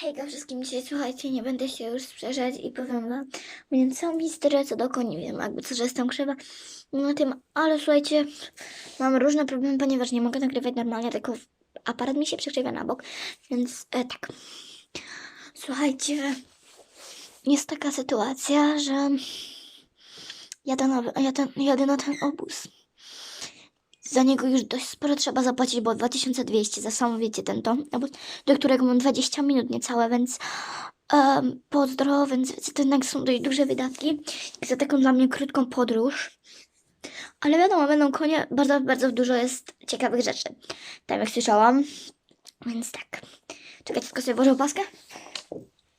Hejka wszystkim dzisiaj, słuchajcie, nie będę się już sprzeczać i powiem wam, będzie całą historię co do koni, wiem jakby co, że jestem krzywa na tym, ale słuchajcie, mam różne problemy, ponieważ nie mogę nagrywać normalnie, tylko aparat mi się przekrzywia na bok, więc e, tak. Słuchajcie, jest taka sytuacja, że jadę na, jadę, jadę na ten obóz. Za niego już dość sporo trzeba zapłacić, bo 2200 za samo, wiecie, ten to, obóz, do którego mam 20 minut niecałe, więc um, pozdro, więc wiecie, to jednak są dość duże wydatki za taką dla mnie krótką podróż. Ale wiadomo, będą konie, bardzo, bardzo dużo jest ciekawych rzeczy. Tam jak słyszałam, więc tak. Czekajcie, tylko sobie włożę opaskę,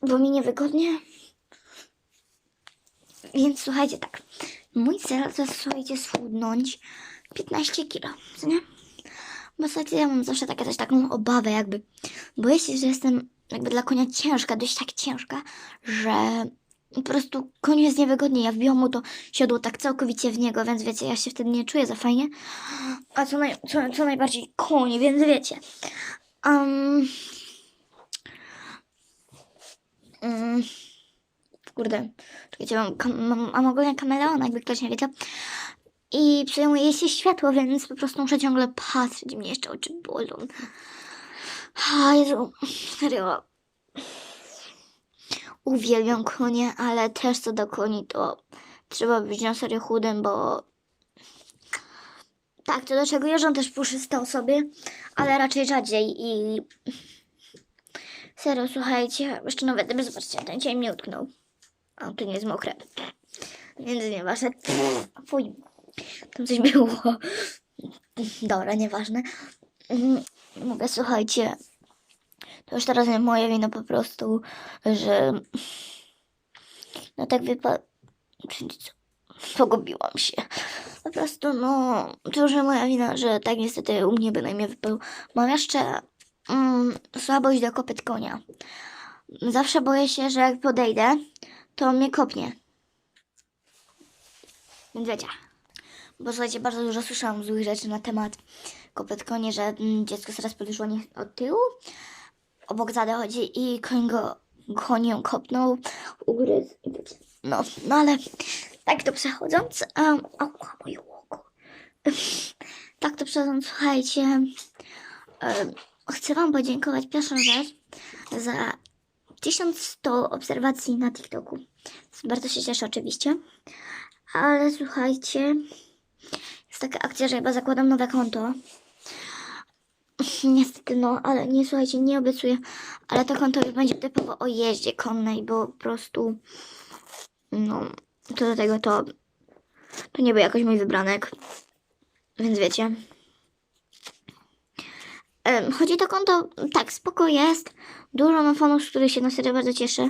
bo mi niewygodnie. Więc słuchajcie, tak. Mój cel to jest, słuchajcie, schudnąć 15 kilo, co nie? Bo słuchajcie, ja mam zawsze takie, też taką obawę jakby. Boję się, że jestem jakby dla konia ciężka, dość tak ciężka, że po prostu koniu jest niewygodnie. Ja wbiłam mu to siodło tak całkowicie w niego, więc wiecie, ja się wtedy nie czuję za fajnie. A co, naj, co, co najbardziej konie, więc wiecie. Um, um, kurde, czekajcie, mam, mam, mam ogólnie kameleona, jakby ktoś nie wiedział. I przejmuje się światło, więc po prostu muszę ciągle patrzeć. Mnie jeszcze oczy bolą. A Jezu, serio. Uwielbiam konie, ale też co do koni, to trzeba być na serio chudym, bo tak, to do czego jeżdżą też puszyste osoby, ale raczej rzadziej i serio, słuchajcie, jeszcze nawet, gdyby zobaczcie, ten cień mnie utknął. A tu nie jest mokre. Więc nieważne. Fuj. Tam coś było. Dobra, nieważne. Mm, Mówię, słuchajcie, to już teraz nie moje wino po prostu, że no tak wypa... Pogubiłam się. Po prostu, no, to już nie moja wina, że tak niestety u mnie bynajmniej wypadł. Mam jeszcze mm, słabość do kopyt konia. Zawsze boję się, że jak podejdę, to mnie kopnie. Więc wiecie. Bo słuchajcie, bardzo dużo słyszałam złych rzeczy na temat kopyt konie, że mm, dziecko zaraz podeszło od tyłu, obok zady chodzi i koń go konią kopnął, ugryzł. No, no ale tak to przechodząc, um, ała, moje oko. tak to przechodząc, słuchajcie, um, chcę wam podziękować pierwszą rzecz za 1100 obserwacji na TikToku. Bardzo się cieszę oczywiście. Ale słuchajcie, jest taka akcja, że chyba zakładam nowe konto. Niestety, no, ale nie, słuchajcie, nie obiecuję, ale to konto będzie typowo o jeździe konnej, bo po prostu, no, to do tego to, to nie był jakoś mój wybranek, więc wiecie. Chodzi to konto, tak, spoko jest, dużo mam fanów, z których się na serio bardzo cieszę,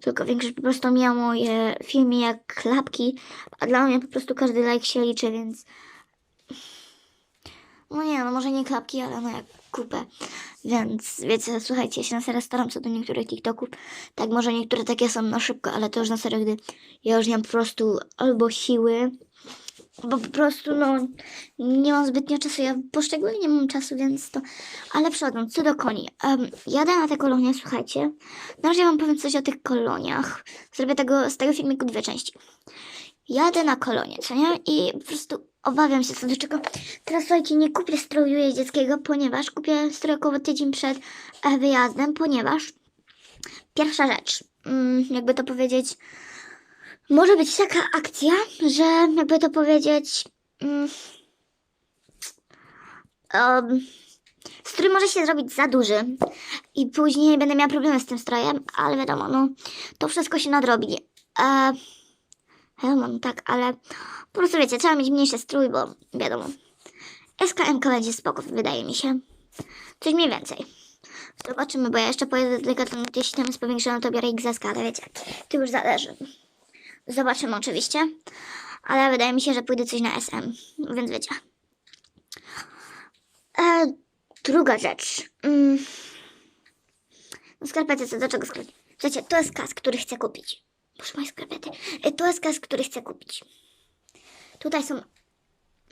tylko większość po prostu miała moje filmy jak klapki, a dla mnie po prostu każdy like się liczy, więc no nie, no może nie klapki, ale no jak kupę. Więc wiecie, słuchajcie, ja się na serio staram co do niektórych TikToków. Tak, może niektóre takie są na szybko, ale to już na serio, gdy ja już nie mam po prostu albo siły, bo po prostu no nie mam zbytnio czasu. Ja poszczególnie nie mam czasu, więc to. Ale przechodząc, co do koni. Um, jadę na te kolonie, słuchajcie. Na razie wam powiem coś o tych koloniach. Zrobię tego, z tego filmiku dwie części jadę na kolonie, co nie? I po prostu obawiam się co do czego. Teraz słuchajcie, nie kupię stroju jeździeckiego, ponieważ kupię stroj około tydzień przed e, wyjazdem, ponieważ pierwsza rzecz, mm, jakby to powiedzieć, może być taka akcja, że jakby to powiedzieć, mm, um, strój może się zrobić za duży i później będę miała problemy z tym strojem, ale wiadomo, no, to wszystko się nadrobi. E, Helmon, tak, ale po prostu wiecie, trzeba mieć mniejszy strój, bo wiadomo. SKMK będzie spoko, wydaje mi się. Coś mniej więcej. Zobaczymy, bo ja jeszcze pojedę Decathlonu, jeśli tam jest powiększone, to biorę XS, ale wiecie, to już zależy. Zobaczymy oczywiście, ale wydaje mi się, że pójdę coś na SM, więc wiecie. E, druga rzecz. Mm. No skarpety, co do czego skarpety? Słuchajcie, to jest kask, który chcę kupić. Proszę moje skarpety. E, To jest kask, który chcę kupić. Tutaj są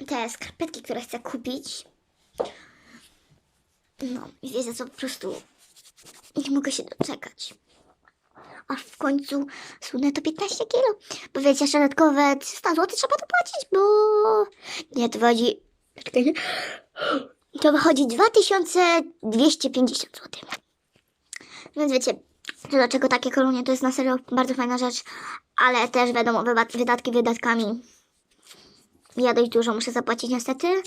te skarpetki, które chcę kupić. No, wiecie co, po prostu Nie mogę się doczekać. A w końcu sunę to 15 kilo. Bo wiecie, jeszcze dodatkowe 300 zł trzeba dopłacić, bo... Nie, to wychodzi... Czekaj. To wychodzi 2250 zł. Więc wiecie, to dlaczego takie kolonie to jest na serio bardzo fajna rzecz, ale też wiadomo, wydatki wydatkami. Ja dość dużo muszę zapłacić niestety.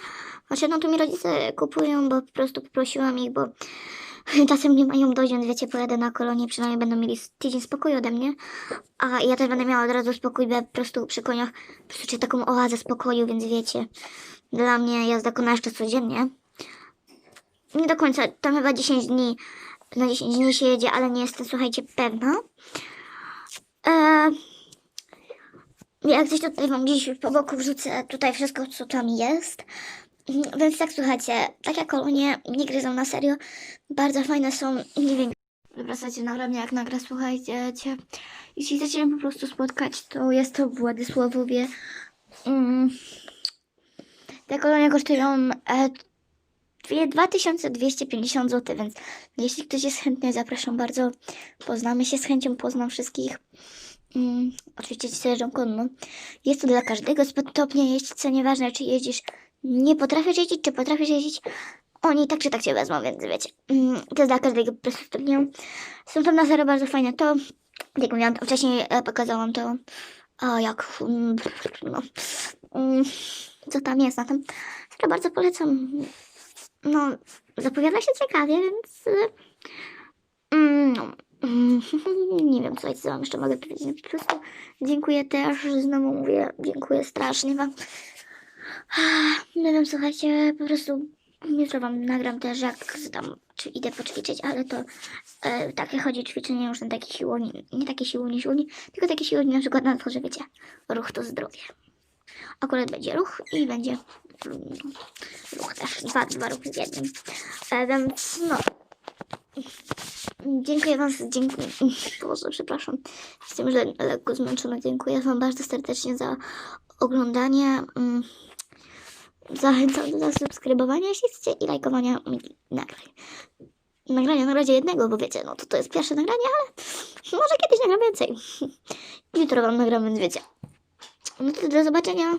Znaczy, no tu mi rodzice kupują, bo po prostu poprosiłam ich, bo czasem nie mają dość, więc wiecie, pojadę na kolonie, przynajmniej będą mieli tydzień spokoju ode mnie. A ja też będę miała od razu spokój, bo po prostu przy koniach po prostu czuję taką oazę spokoju, więc wiecie, dla mnie jazda kona jeszcze codziennie. Nie do końca, tam chyba 10 dni, na 10 dni się jedzie, ale nie jestem, słuchajcie, pewna. Eee, jak coś tutaj wam gdzieś po boku wrzucę tutaj wszystko, co tam jest. Mm, Więc tak, słuchajcie, takie kolonie nie gryzą na serio. Bardzo fajne są, nie wiem. Wracacie na mnie jak nagra, słuchajcie. Jeśli chcecie mnie po prostu spotkać, to jest to w Władysławowie. Mm. Te kolonie kosztują e, dwie- 2250 zł, więc jeśli ktoś jest chętny, zapraszam bardzo. Poznamy się z chęcią, poznam wszystkich. Mm, oczywiście ci jeżdżą konno. Jest to dla każdego stopnia jeźdźca, nieważne czy jeździsz, nie potrafisz jeździć, czy potrafisz jeździć. Oni tak czy tak cię wezmą, więc wiecie. Mm, to jest dla każdego po prostu stopnia. Są tam na serio bardzo fajne. To, jak mówiłam wcześniej, e, pokazałam to, a jak, mm, no, mm, co tam jest na tym. Serio bardzo polecam. No, zapowiada się ciekawie, więc... e, no, nie wiem, co co wam jeszcze mogę powiedzieć. Po prostu dziękuję też, znowu mówię, dziękuję strasznie wam. Nie wiem, słuchajcie, po prostu jutro wam nagram też, jak tam, czy idę poćwiczyć, ale to e, takie chodzi ćwiczenie już na takie siłowni, nie takie siłowni, siłowni, tylko takie siłowni na przykład na to, że wiecie, ruch to zdrowie. Akurat będzie ruch i będzie mm, ruch też, dwa, dwa ruchy w jednym. E, więc no, Dziękuję Wam, dziękuję, Boże, przepraszam, jestem le, lekko zmęczona, dziękuję Wam bardzo serdecznie za oglądanie, mm, zachęcam do zasubskrybowania, jeśli chcecie, i lajkowania nagrań. Nagrania na razie jednego, bo wiecie, no to to jest pierwsze nagranie, ale może kiedyś nagram więcej. Jutro Wam nagram, więc wiecie. No to do zobaczenia.